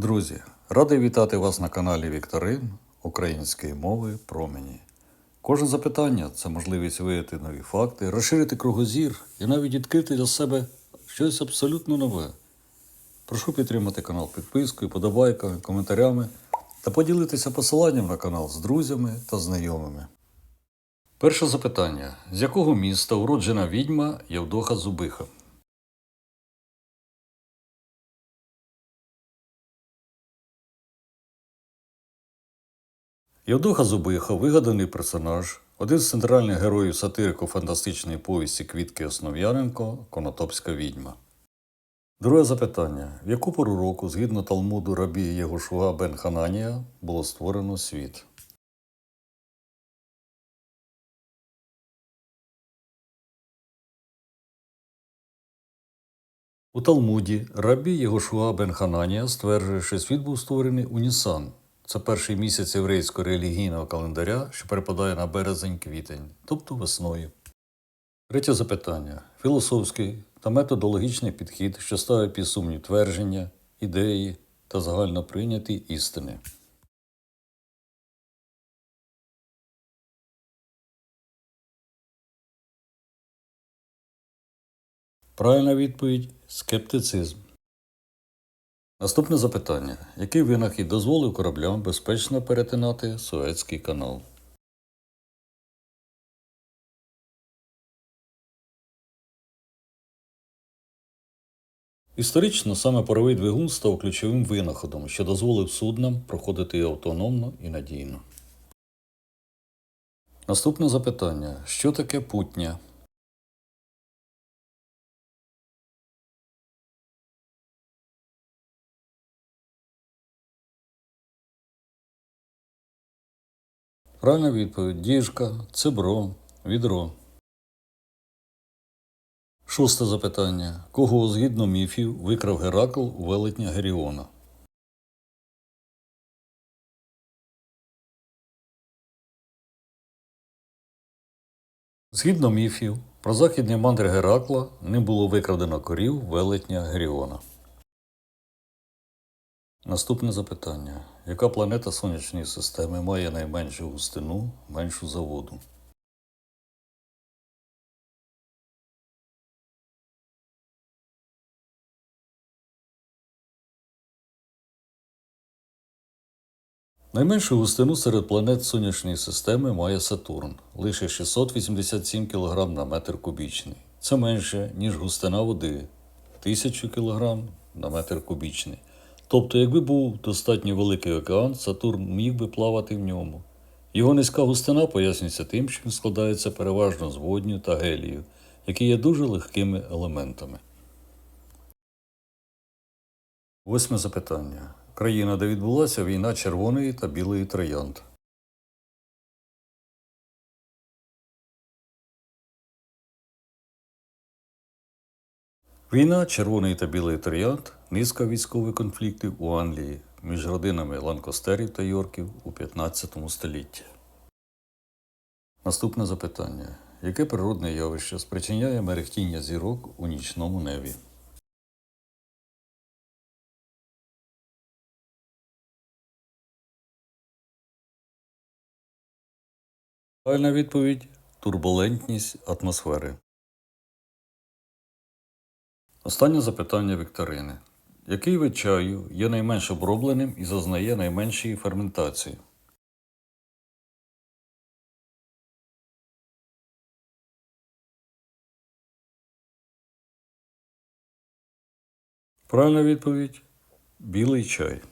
Друзі, радий вітати вас на каналі Вікторин української мови промені. Кожне запитання це можливість виявити нові факти, розширити кругозір і навіть відкрити для себе щось абсолютно нове. Прошу підтримати канал підпискою, подобайками, коментарями та поділитися посиланням на канал з друзями та знайомими. Перше запитання: з якого міста уроджена відьма Євдоха Зубиха? Євдоха Зубиха вигаданий персонаж, один з центральних героїв сатирико-фантастичної повісті Квітки Основ'яненко Конотопська відьма. Друге запитання: в яку пору року, згідно Талмуду рабі Єгошуа бен Хананія, було створено світ? У Талмуді рабі Єгошуа бен Хананія стверджує, що світ був створений у Нісан. Це перший місяць єврейського релігійного календаря, що перепадає на березень-квітень, тобто весною. Третє запитання: філософський та методологічний підхід, що ставить під сумнів твердження, ідеї та загально прийняті істини. Правильна відповідь скептицизм. Наступне запитання: який винахід дозволив кораблям безпечно перетинати Суецький канал? Історично саме паровий двигун став ключовим винаходом, що дозволив суднам проходити автономно і надійно. Наступне запитання: що таке путня? Правильна відповідь діжка, цебро, відро. Шосте запитання. Кого згідно міфів викрав Геракл у велетня Геріона? Згідно міфів, про західні мандри Геракла не було викрадено корів велетня Геріона. Наступне запитання. Яка планета Сонячної системи має найменшу густину, меншу за воду? Найменшу густину серед планет Сонячної системи має Сатурн лише 687 кг на метр кубічний. Це менше, ніж густина води 1000 кг на метр кубічний. Тобто, якби був достатньо великий океан, Сатурн міг би плавати в ньому. Його низька густина пояснюється тим, що він складається переважно з водню та гелію, які є дуже легкими елементами. Восьме запитання. Країна, де відбулася війна червоної та білої троянд. Війна червоної та білої троянд низка військових конфліктів у Англії між родинами Ланкостерів та Йорків у 15 столітті. Наступне запитання. Яке природне явище спричиняє мерехтіння зірок у нічному небі? Правильна відповідь турбулентність атмосфери. Останнє запитання Вікторини. Який вид чаю є найменш обробленим і зазнає найменшої ферментації? Правильна відповідь білий чай.